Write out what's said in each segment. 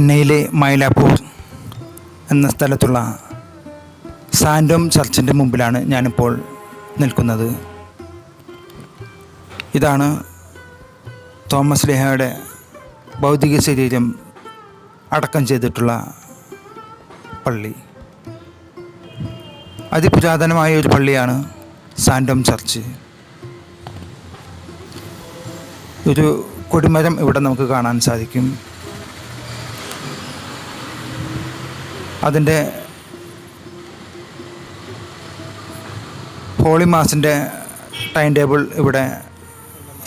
ചെന്നൈയിലെ മൈലാപ്പൂർ എന്ന സ്ഥലത്തുള്ള സാൻഡോം ചർച്ചിന്റെ മുമ്പിലാണ് ഞാനിപ്പോൾ നിൽക്കുന്നത്. ഇതാണ് തോമസ് ലേഹയുടെ ഭൗതിക ശരീരം അടക്കം ചെയ്തിട്ടുള്ള പള്ളി. അതിപുരാതനമായ ഒരു പള്ളിയാണ് സാൻഡോം ചർച്ച്. ഒരു കൊടിമരം ഇവിടെ നമുക്ക് കാണാൻ സാധിക്കും. അതിന്റെ ഹോളി മാസിന്റെ ടൈം ടേബിൾ ഇവിടെ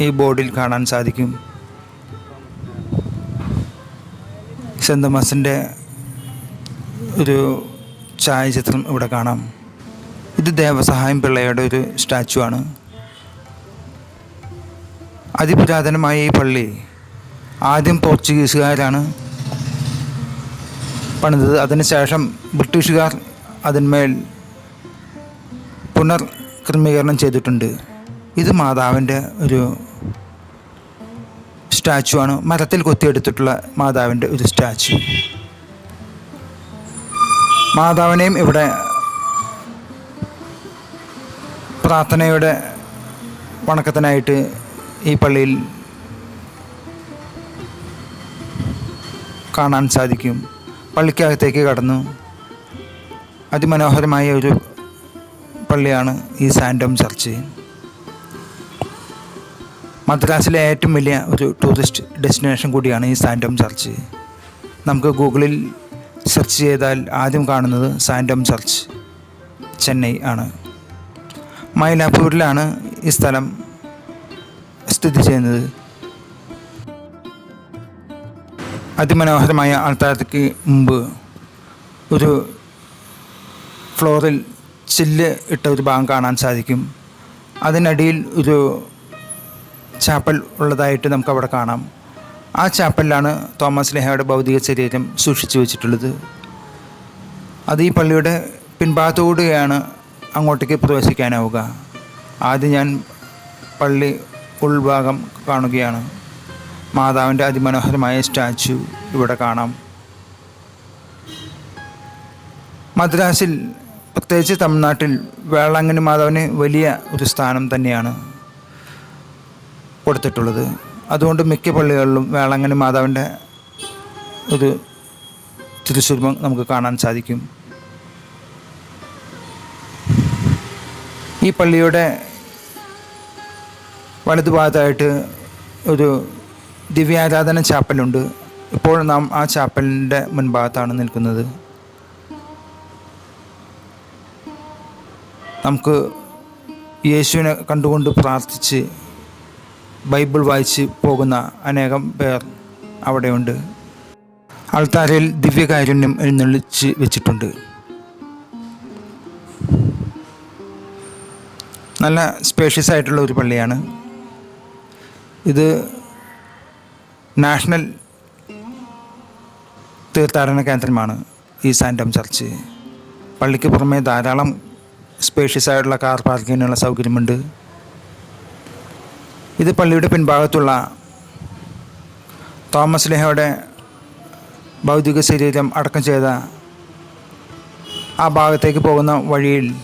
ഈ ബോർഡിൽ കാണാൻ സാധിക്കും. സെന്റ് തോമസിന്റെ ഒരു ഛായാചിത്രം ഇവിടെ കാണാം. ഇത് ദേവസഹായം പിള്ളയുടെ ഒരു സ്റ്റാച്ചു ആണ്. അതിപുരാതനമായ ഈ പള്ളി ആദ്യം പോർച്ചുഗീസുകാരാണ് പണിതത്. അതിനുശേഷം ബ്രിട്ടീഷുകാർ അതിന്മേൽ പുനർ പുനർക്രമീകരണം ചെയ്തിട്ടുണ്ട്. ഇത് മാതാവിന്റെ ഒരു സ്റ്റാച്ചു ആണ് മരത്തിൽ കൊത്തിയെടുത്തിട്ടുള്ള മാതാവിന്റെ ഒരു സ്റ്റാച്ചു മാതാവിനെയും ഇവിടെ പ്രാർത്ഥനയുടെ വണക്കത്തിനായിട്ട് ഈ പള്ളിയിൽ കാണാൻ സാധിക്കും. പള്ളിക്കകത്തേക്ക് കടന്നു. അതിമനോഹരമായ ഒരു പള്ളിയാണ് ഈ സാൻഡോം ചർച്ച്. മദ്രാസിലെ ഏറ്റവും വലിയ ഒരു ടൂറിസ്റ്റ് ഡെസ്റ്റിനേഷൻ കൂടിയാണ് ഈ സാൻഡോം ചർച്ച്. നമുക്ക് ഗൂഗിളിൽ സെർച്ച് ചെയ്താൽ ആദ്യം കാണുന്നത് സാൻഡോം ചർച്ച് ചെന്നൈ ആണ്. മൈലാപ്പൂരിലാണ് ഈ സ്ഥലം സ്ഥിതി ചെയ്യുന്നത്. അതിമനോഹരമായ ആൾത്താരത്തേക്ക് മുമ്പ് ഒരു ഫ്ലോറിൽ ചില്ല് ഇട്ട ഒരു ഭാഗം കാണാൻ സാധിക്കും. അതിനടിയിൽ ഒരു ചാപ്പൽ ഉള്ളതായിട്ട് നമുക്ക് അവിടെ കാണാം. ആ ചാപ്പലിലാണ് തോമസ് ലെഹയുടെ ഭൗതിക ശരീരം സൂക്ഷിച്ചു വെച്ചിട്ടുള്ളത്. അത് ഈ പള്ളിയുടെ പിൻഭാഗത്തോടുകയാണ് അങ്ങോട്ടേക്ക് പ്രവേശിക്കാനാവുക. ആദ്യം ഞാൻ പള്ളി ഉൾഭാഗം കാണുകയാണ്. മാതാവിന്റെ അതിമനോഹരമായ സ്റ്റാച്ചു ഇവിടെ കാണാം. മദ്രാസിൽ പ്രത്യേകിച്ച് തമിഴ്നാട്ടിൽ വേളാങ്കണ്ണി മാതാവിന് വലിയ ഒരു സ്ഥാനം തന്നെയാണ് കൊടുത്തിട്ടുള്ളത്. അതുകൊണ്ട് മിക്ക പള്ളികളിലും വേളാങ്കണ്ണി മാതാവിന്റെ ഒരു തിരുസ്വരൂപം നമുക്ക് കാണാൻ സാധിക്കും. ഈ പള്ളിയുടെ വലതുഭാഗത്തായിട്ട് ഒരു ദിവ്യാരാധന ചാപ്പലുണ്ട്. ഇപ്പോൾ നാം ആ ചാപ്പലിന്റെ മുൻഭാഗത്താണ് നിൽക്കുന്നത്. നമുക്ക് യേശുവിനെ കണ്ടുകൊണ്ട് പ്രാർത്ഥിച്ച് ബൈബിൾ വായിച്ച് പോകുന്ന അനേകം പേർ അവിടെയുണ്ട്. ആൾത്താരയിൽ ദിവ്യകാരുണ്യം എഴുന്നള്ളിച്ച് വെച്ചിട്ടുണ്ട്. നല്ല സ്പേഷ്യസ് ആയിട്ടുള്ള ഒരു പള്ളിയാണ്. ഇത് നാഷണൽ തീർത്ഥാടന കേന്ദ്രമാണ് ഈ സാൻഡം ചർച്ച്. പള്ളിക്ക് പുറമെ ധാരാളം സ്പേഷ്യസ് ആയിട്ടുള്ള കാർ പാർക്കിങ്ങിനുള്ള സൗകര്യമുണ്ട്. ഇത് പള്ളിയുടെ പിൻഭാഗത്തുള്ള തോമസ് ലേഹയുടെ ഭൗതിക ശരീരം അടക്കം ചെയ്ത ആ ഭാഗത്തേക്ക് പോകുന്ന വഴിയിൽ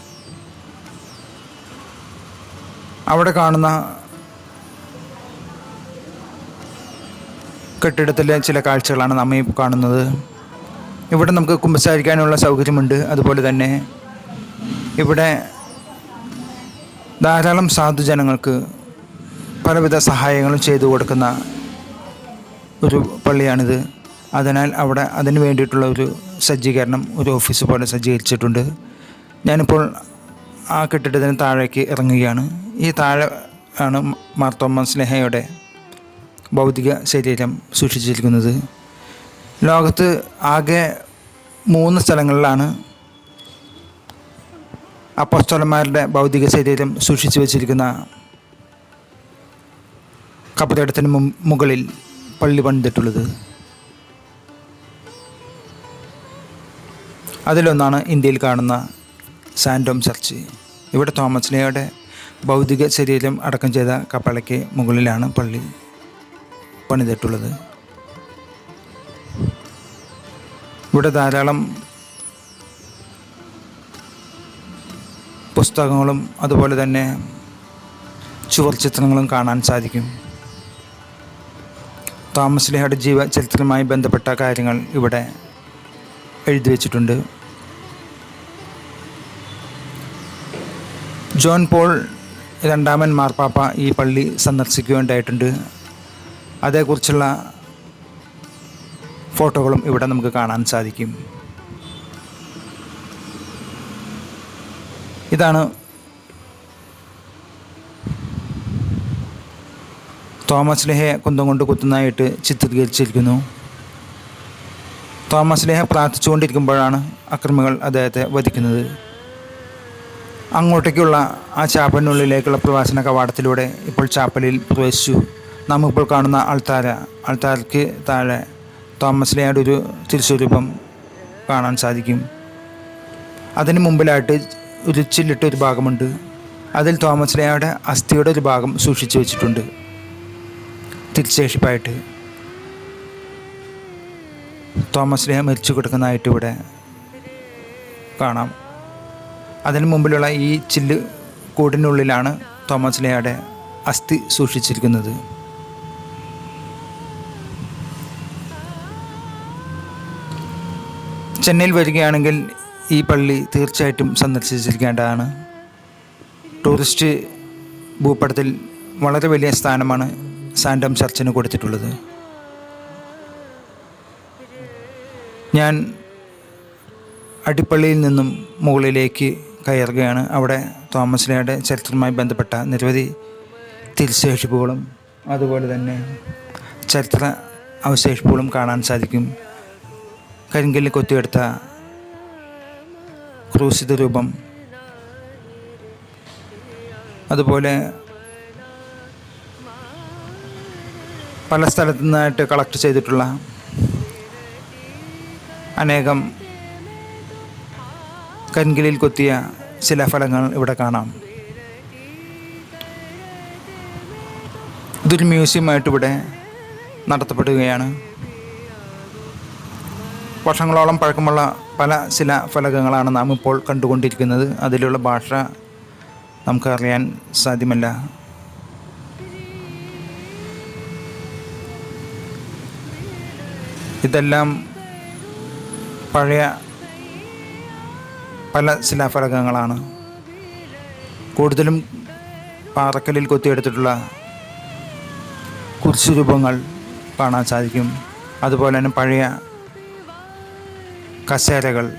അവിടെ കാണുന്ന കെട്ടിടത്തിലെ ചില കാഴ്ചകളാണ് നമ്മ കാണുന്നത്. ഇവിടെ നമുക്ക് കുമ്പസാരിക്കാനുള്ള സൗകര്യമുണ്ട്. അതുപോലെ തന്നെ ഇവിടെ ധാരാളം സാധുജനങ്ങൾക്ക് പലവിധ സഹായങ്ങളും ചെയ്തു കൊടുക്കുന്ന ഒരു പള്ളിയാണിത്. അതിനാൽ അവിടെ അതിന് വേണ്ടിയിട്ടുള്ള ഒരു സജ്ജീകരണം ഒരു ഓഫീസ് പോലെ സജ്ജീകരിച്ചിട്ടുണ്ട്. ഞാനിപ്പോൾ ആ കെട്ടിടത്തിന് താഴേക്ക് ഇറങ്ങുകയാണ്. ഈ താഴെ ആണ് മാർത്തോമ്മ സ്നേഹയുടെ ഭൗതിക ശരീരം സൂക്ഷിച്ചിരിക്കുന്നത്. ലോകത്ത് ആകെ മൂന്ന് സ്ഥലങ്ങളിലാണ് അപ്പസ്തോലന്മാരുടെ ഭൗതിക ശരീരം സൂക്ഷിച്ചു വച്ചിരിക്കുന്ന. കപ്പലടത്തിന് മുകളിൽ പള്ളി പണിതിട്ടുള്ളത്. അതിലൊന്നാണ് ഇന്ത്യയിൽ കാണുന്ന സാൻഡോം ചർച്ച്. ഇവിടെ തോമസ് ലേയുടെ ഭൗതിക ശരീരം അടക്കം ചെയ്ത കപ്പളയ്ക്ക് മുകളിലാണ് പള്ളി. പണിതിട്ടുള്ളത് ഇവിടെ ധാരാളം പുസ്തകങ്ങളും അതുപോലെ തന്നെ ചുവർ ചിത്രങ്ങളും കാണാൻ സാധിക്കും. തോമസ് ലിഹയുടെ ജീവചരിത്രവുമായി ബന്ധപ്പെട്ട കാര്യങ്ങൾ ഇവിടെ എഴുതി വച്ചിട്ടുണ്ട്. ജോൺ പോൾ രണ്ടാമൻ മാർപ്പാപ്പ ഈ പള്ളി സന്ദർശിക്കുകയുണ്ടായിട്ടുണ്ട്. അതേക്കുറിച്ചുള്ള ഫോട്ടോകളും ഇവിടെ നമുക്ക് കാണാൻ സാധിക്കും. ഇതാണ് തോമസ് ലെഹയെ കുന്തം കൊണ്ട് കുത്തുന്നതായിട്ട് ചിത്രീകരിച്ചിരിക്കുന്നു. തോമസ് ലേഹ പ്രാർത്ഥിച്ചുകൊണ്ടിരിക്കുമ്പോഴാണ് അക്രമികൾ അദ്ദേഹത്തെ വധിക്കുന്നത്. അങ്ങോട്ടേക്കുള്ള ആ ചാപ്പലിനുള്ളിലേക്കുള്ള പ്രവാസന കവാടത്തിലൂടെ ഇപ്പോൾ ചാപ്പലിൽ പ്രവേശിച്ചു. നാം ഇപ്പോൾ കാണുന്ന അൾത്താര അൾത്താരയ്ക്ക് താഴെ തോമസ് ലെയുടെ ഒരു തിരുസ്വരൂപം കാണാൻ സാധിക്കും. അതിന് മുമ്പിലായിട്ട് ഒരു ചില്ലിട്ട ഒരു ഭാഗമുണ്ട്. അതിൽ തോമസ് ലെയുടെ അസ്ഥിയുടെ ഒരു ഭാഗം സൂക്ഷിച്ചു വെച്ചിട്ടുണ്ട്. തിരിച്ചേഷിപ്പായിട്ട്. തോമസ് ലിയ മരിച്ചു കിടക്കുന്നതായിട്ട് ഇവിടെ കാണാം. അതിന് മുമ്പിലുള്ള ഈ ചില്ല് കൂടിനുള്ളിലാണ് തോമസ് ലേയുടെ അസ്ഥി സൂക്ഷിച്ചിരിക്കുന്നത്. ചെന്നൈയിൽ വരികയാണെങ്കിൽ ഈ പള്ളി തീർച്ചയായിട്ടും സന്ദർശിച്ചിരിക്കേണ്ടതാണ്. ടൂറിസ്റ്റ് ഭൂപടത്തിൽ വളരെ വലിയ സ്ഥാനമാണ് സാൻഡം ചർച്ചിന് കൊടുത്തിട്ടുള്ളത്. ഞാൻ അടിപ്പള്ളിയിൽ നിന്നും മുകളിലേക്ക് കയറുകയാണ്. അവിടെ തോമസ് ലേയുടെ ചരിത്രവുമായി ബന്ധപ്പെട്ട നിരവധി തിരിച്ചേഷിപ്പുകളും അതുപോലെ തന്നെ ചരിത്ര അവശേഷിപ്പുകളും കാണാൻ സാധിക്കും. കരിങ്കല്ലിൽ കൊത്തിയെടുത്ത ക്രൂശിത രൂപം. അതുപോലെ പല സ്ഥലത്തു നിന്നായിട്ട് കളക്ട് ചെയ്തിട്ടുള്ള അനേകം കരിങ്കലിൽ കൊത്തിയ ചില ഫലങ്ങൾ ഇവിടെ കാണാം. ഇതൊരു മ്യൂസിയമായിട്ട് ഇവിടെ നടത്തപ്പെടുകയാണ്. വർഷങ്ങളോളം പഴക്കമുള്ള പല ശിലാഫലകങ്ങളാണ് നാം ഇപ്പോൾ കണ്ടുകൊണ്ടിരിക്കുന്നത്. അതിലുള്ള ഭാഷ നമുക്കറിയാൻ സാധ്യമല്ല. ഇതെല്ലാം പഴയ പല ശിലാഫലകങ്ങളാണ് കൂടുതലും പാറക്കല്ലിൽ കൊത്തിയെടുത്തിട്ടുള്ള കുരിശുരൂപങ്ങൾ കാണാൻ സാധിക്കും. അതുപോലെ തന്നെ പഴയ കസേരകൾ.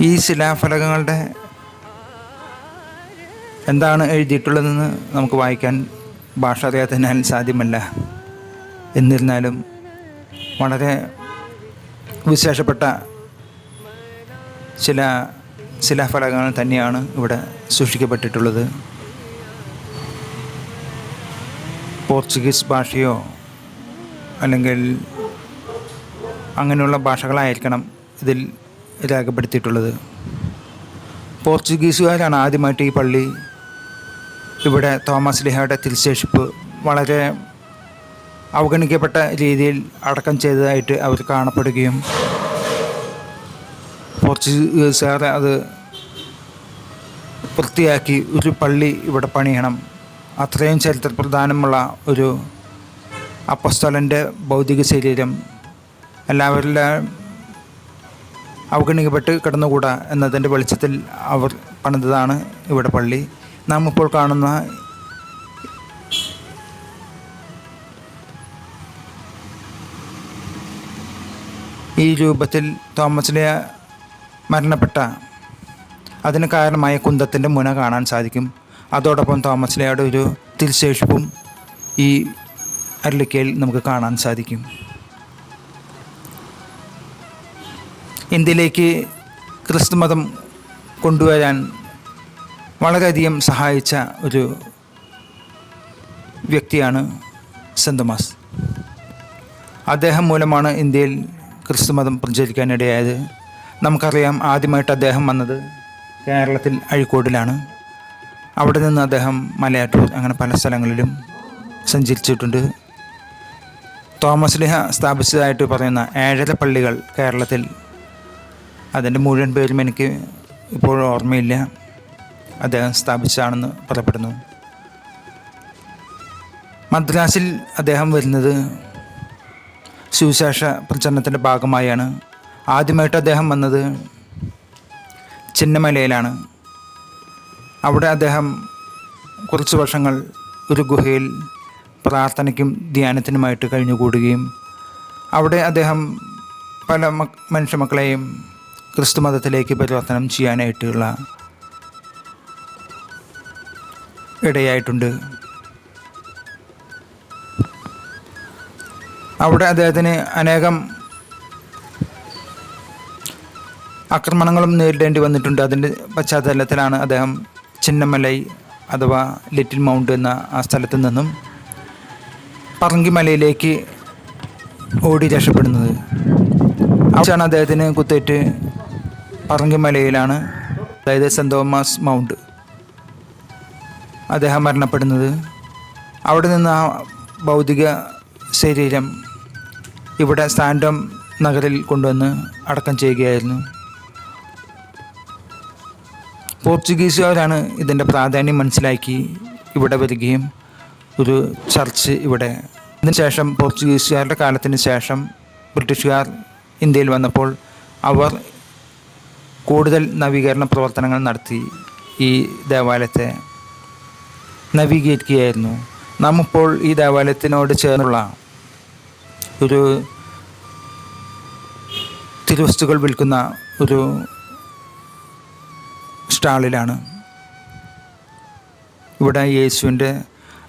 ഈ ശിലാഫലകങ്ങളുടെ എന്താണ് എഴുതിയിട്ടുള്ളതെന്ന് നമുക്ക് വായിക്കാൻ ഭാഷ അറിയാത്തതിനാൽ സാധ്യമല്ല. എന്നിരുന്നാലും വളരെ വിശേഷപ്പെട്ട ചില ശിലാഫലകങ്ങൾ തന്നെയാണ് ഇവിടെ സൂക്ഷിക്കപ്പെട്ടിട്ടുള്ളത്. പോർച്ചുഗീസ് ഭാഷയോ അല്ലെങ്കിൽ അങ്ങനെയുള്ള ഭാഷകളായിരിക്കണം ഇതിൽ രേഖപ്പെടുത്തിയിട്ടുള്ളത്. പോർച്ചുഗീസുകാരാണ് ആദ്യമായിട്ട് ഈ പള്ളി ഇവിടെ തോമസ് ലിഹയുടെ തിരിശേഷിപ്പ് വളരെ അവഗണിക്കപ്പെട്ട രീതിയിൽ അടക്കം ചെയ്തതായിട്ട് അവർ കാണപ്പെടുകയും പോർച്ചുഗീസുകാരെ അത് വൃത്തിയാക്കി ഒരു പള്ളി ഇവിടെ പണിയണം. അത്രയും ചരിത്ര പ്രധാനമുള്ള ഒരു അപ്പസ്തലന്റെ ഭൗതിക ശരീരം എല്ലാവരിലും അവഗണിക്കപ്പെട്ട് കിടന്നുകൂടാ എന്നതിന്റെ വെളിച്ചത്തിൽ അവർ പണിതതാണ് ഇവിടെ പള്ളി. നാം ഇപ്പോൾ കാണുന്ന ഈ രൂപത്തിൽ തോമസിലെ മരണപ്പെട്ട അതിന് കാരണമായ കുന്തത്തിന്റെ മുന കാണാൻ സാധിക്കും. അതോടൊപ്പം തോമസിലയുടെ ഒരു തിരിശേഷിപ്പും ഈ അരുളിക്കയിൽ നമുക്ക് കാണാൻ സാധിക്കും. ഇന്ത്യയിലേക്ക് ക്രിസ്തുമതം കൊണ്ടുവരാൻ വളരെയധികം സഹായിച്ച ഒരു വ്യക്തിയാണ് സെന്റ് അദ്ദേഹം മൂലമാണ് ഇന്ത്യയിൽ ക്രിസ്തുമതം പ്രചരിക്കാനിടയായത്. നമുക്കറിയാം ആദ്യമായിട്ട് അദ്ദേഹം വന്നത് കേരളത്തിൽ അഴീക്കോടിലാണ്. അവിടെ നിന്ന് അദ്ദേഹം മലയാറ്റൂർ അങ്ങനെ പല സ്ഥലങ്ങളിലും സഞ്ചരിച്ചിട്ടുണ്ട്. തോമസ് ലിഹ സ്ഥാപിച്ചതായിട്ട് പറയുന്ന ഏഴര പള്ളികൾ കേരളത്തിൽ. അതിന്റെ മുഴുവൻ പേരും എനിക്ക് ഇപ്പോഴും ഓർമ്മയില്ല. അദ്ദേഹം സ്ഥാപിച്ചതാണെന്ന് പറയപ്പെടുന്നു. മദ്രാസിൽ അദ്ദേഹം വരുന്നത് സുവിശേഷ പ്രചരണത്തിന്റെ ഭാഗമായാണ്. ആദ്യമായിട്ട് അദ്ദേഹം വന്നത് ചിന്നമലയിലാണ്. അവിടെ അദ്ദേഹം കുറച്ച് വർഷങ്ങൾ ഒരു ഗുഹയിൽ പ്രാർത്ഥനയ്ക്കും ധ്യാനത്തിനുമായിട്ട് കഴിഞ്ഞുകൂടുകയും അവിടെ അദ്ദേഹം പല മക് മനുഷ്യമക്കളെയും ക്രിസ്തു മതത്തിലേക്ക് പരിവർത്തനം ചെയ്യാനായിട്ടുള്ള ഇടയായിട്ടുണ്ട്. അവിടെ അദ്ദേഹത്തിന് അനേകം ആക്രമണങ്ങളും നേരിടേണ്ടി വന്നിട്ടുണ്ട്. അതിന്റെ പശ്ചാത്തലത്തിലാണ് അദ്ദേഹം ചിന്നമലൈ അഥവാ ലിറ്റിൽ മൗണ്ട് എന്ന ആ സ്ഥലത്ത് നിന്നും പറങ്കിമലയിലേക്ക് ഓടി രക്ഷപ്പെടുന്നത്. അവിടെയാണ് അദ്ദേഹത്തിന് കുത്തേറ്റ് പറങ്കിമലയിലാണ് അതായത് സെന്റ് തോമസ് മൗണ്ട്. അദ്ദേഹം മരണപ്പെടുന്നത്. അവിടെ നിന്ന് ആ ഭൗതിക ശരീരം ഇവിടെ സാൻഡം നഗറിൽ കൊണ്ടുവന്ന് അടക്കം ചെയ്യുകയായിരുന്നു. പോർച്ചുഗീസുകാരാണ് ഇതിന്റെ പ്രാധാന്യം മനസ്സിലാക്കി ഇവിടെ വരികയും ഒരു ചർച്ച് ഇവിടെ. അതിനുശേഷം പോർച്ചുഗീസുകാരുടെ കാലത്തിന് ശേഷം ബ്രിട്ടീഷുകാർ ഇന്ത്യയിൽ വന്നപ്പോൾ അവർ കൂടുതൽ നവീകരണ പ്രവർത്തനങ്ങൾ നടത്തി ഈ ദേവാലയത്തെ നവീകരിക്കുകയായിരുന്നു. നാം ഇപ്പോൾ ഈ ദേവാലയത്തിനോട് ചേർന്നുള്ള ഒരു തിരുവസ്തുക്കൾ വിൽക്കുന്ന ഒരു സ്റ്റാളിലാണ് ഇവിടെ യേശുവിന്റെ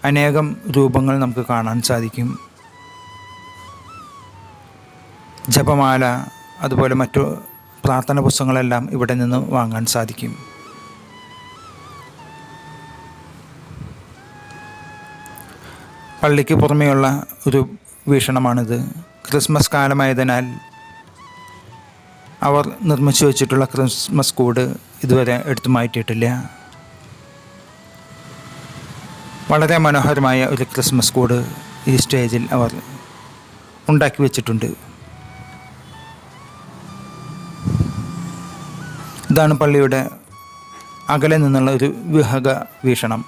അനേകം രൂപങ്ങൾ നമുക്ക് കാണാൻ സാധിക്കും. ജപമാല അതുപോലെ മറ്റു പ്രാർത്ഥന പുസ്തകങ്ങളെല്ലാം ഇവിടെ നിന്ന് വാങ്ങാൻ സാധിക്കും. പള്ളിക്ക് പുറമെയുള്ള ഒരു വീക്ഷണമാണിത്. ക്രിസ്മസ് കാലമായതിനാൽ അവർ നിർമ്മിച്ചു വച്ചിട്ടുള്ള ക്രിസ്മസ് കൂട് ഇതുവരെ എടുത്തു മാറ്റിയിട്ടില്ല. വളരെ മനോഹരമായ ഒരു ക്രിസ്മസ് കൂട് ഈ സ്റ്റേജിൽ അവർ ഉണ്ടാക്കി വെച്ചിട്ടുണ്ട്. ഇതാണ് പള്ളിയുടെ അകലെ നിന്നുള്ള ഒരു വിഹക വീക്ഷണം.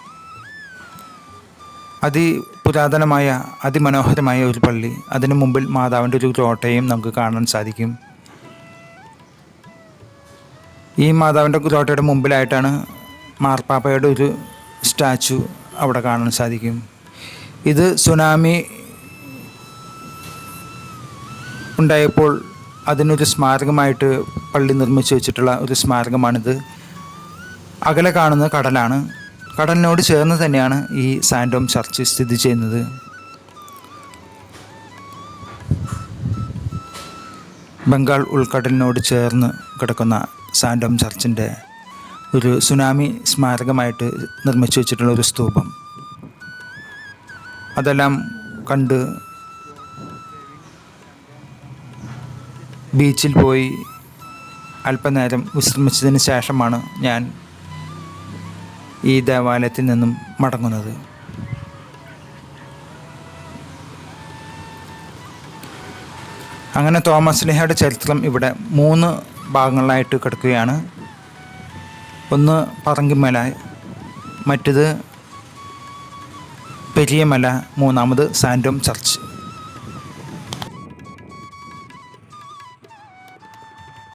അതിപുരാതനമായ അതിമനോഹരമായ ഒരു പള്ളി. അതിനു മുമ്പിൽ മാതാവിന്റെ ഒരു ഗ്രോട്ടയും നമുക്ക് കാണാൻ സാധിക്കും. ഈ മാതാവിന്റെ ഗ്രോട്ടയുടെ മുമ്പിലായിട്ടാണ് മാർപ്പാപ്പയുടെ ഒരു സ്റ്റാച്ചു അവിടെ കാണാൻ സാധിക്കും. ഇത് സുനാമി ഉണ്ടായപ്പോൾ അതിനൊരു സ്മാരകമായിട്ട് പള്ളി നിർമ്മിച്ചു വെച്ചിട്ടുള്ള ഒരു സ്മാരകമാണിത്. അകലെ കാണുന്ന കടലാണ്. കടലിനോട് ചേർന്ന് തന്നെയാണ് ഈ സാൻഡോം ചർച്ച് സ്ഥിതി ചെയ്യുന്നത്. ബംഗാൾ ഉൾക്കടലിനോട് ചേർന്ന് കിടക്കുന്ന സാൻഡോം ചർച്ചിന്റെ ഒരു സുനാമി സ്മാരകമായിട്ട് നിർമ്മിച്ചു വെച്ചിട്ടുള്ള ഒരു സ്തൂപം. അതെല്ലാം കണ്ട് ബീച്ചിൽ പോയി അല്പനേരം വിശ്രമിച്ചതിന് ശേഷമാണ് ഞാൻ ഈ ദേവാലയത്തിൽ നിന്നും മടങ്ങുന്നത്. അങ്ങനെ തോമസ് ലിഹയുടെ ചരിത്രം ഇവിടെ മൂന്ന് ഭാഗങ്ങളിലായിട്ട് കിടക്കുകയാണ്. ഒന്ന് പറങ്കിമല മറ്റത് പെരിയമല മൂന്നാമത് സാൻഡോം ചർച്ച്.